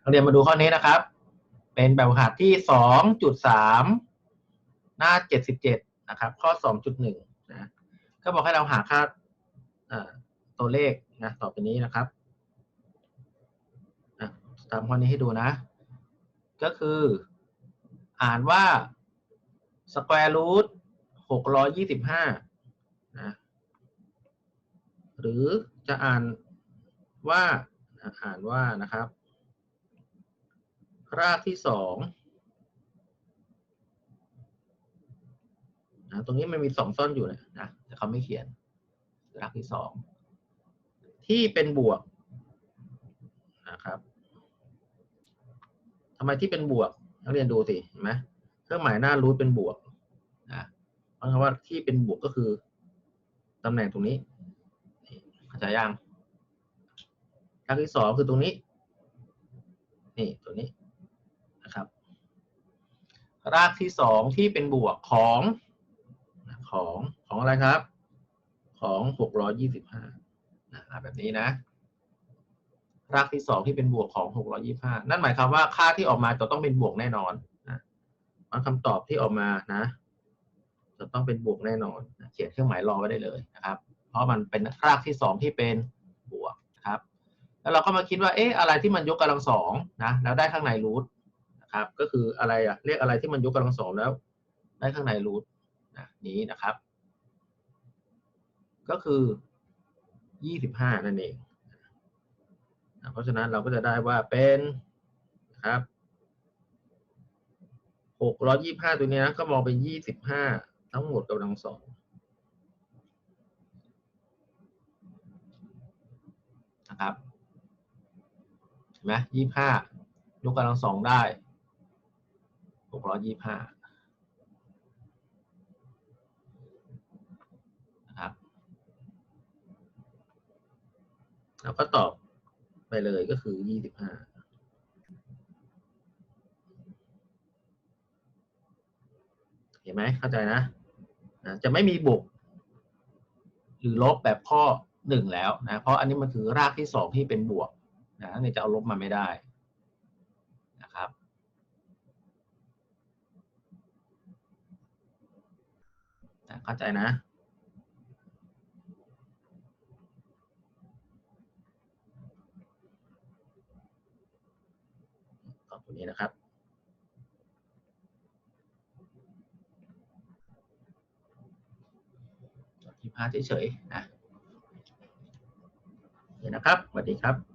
เราเรียนมาดูข้อนี้นะครับ เป็นแบบฝึกหัดที่สองจุดสามหน้าเจ็ดสิบเจ็ดนะครับ ข้อสองจุดหนึ่งนะก็บอกให้เราหาค่าตัวเลขนะต่อไปนี้นะครับอะตามข้อนี้ให้ดูนะ ก็คืออ่านว่า square root หกร้อยยี่สิบห้านะหรือจะอ่านว่าอ่านว่านะครับ รากที่สองนะตรงนี้มันมีสองซ่อนอยู่นะนะแต่เขาไม่เขียน รากที่สองที่เป็นบวกนะครับทำไมที่เป็นบวกนักเรียนดูสิเห็นไหมเครื่องหมายหน้ารูทเป็นบวกนะเพราะคำว่าที่เป็นบวกก็คือตำแหน่งตรงนี้เข้าใจยังรากที่สองคือตรงนี้ นี่ตัวนี้ รากที่สองที่เป็นบวกของของของอะไรครับ ของหกร้อยี่สิบห้าแบบนี้นะ รากที่สองที่เป็นบวกของหกร้อยี่ห้านั่นหมายความว่าค่าที่ออกมาจะต้องเป็นบวกแน่นอนนะมันคำตอบที่ออกมานะ จะต้องเป็นบวกแน่นอนเขียนเครื่องหมายรอไว้ได้เลยนะครับ เพราะมันเป็นรากที่สองที่เป็นบวกครับ แล้วเราก็มาคิดว่าเอ๊ะอะไรที่มันยกกำลังสองนะแล้วได้ข้างในรูท ครับ ก็คืออะไรอะเรียกอะไรที่มันยกกำลังสองแล้ว ได้ข้างในรูทนะนี้นะครับ ก็คือยี่สิบห้านั่นเองนะเพราะฉะนั้นเราก็จะได้ว่าเป็นนะครับหกร้อยี่ห้าตัวนี้นะก็มองเป็นยี่สิบห้าทั้งหมดกำลังสองนะครับเห็นไหมยี่ห้ายกกำลังสองได้ หกร้อยี่ห้านะครับแล้วก็ตอบไปเลยก็คือยี่สิบห้าเห็นไหมเข้าใจนะนะจะไม่มีบวกหรือลบแบบข้อหนึ่งแล้วนะเพราะอันนี้มันคือรากที่สองที่เป็นบวกนะเนี่ยจะเอาลบมาไม่ได้นะครับ นะ เข้าใจนะตอบตัวนี้นะครับ ที่พาเฉยๆนะโอเคนะครับสวัสดีครับ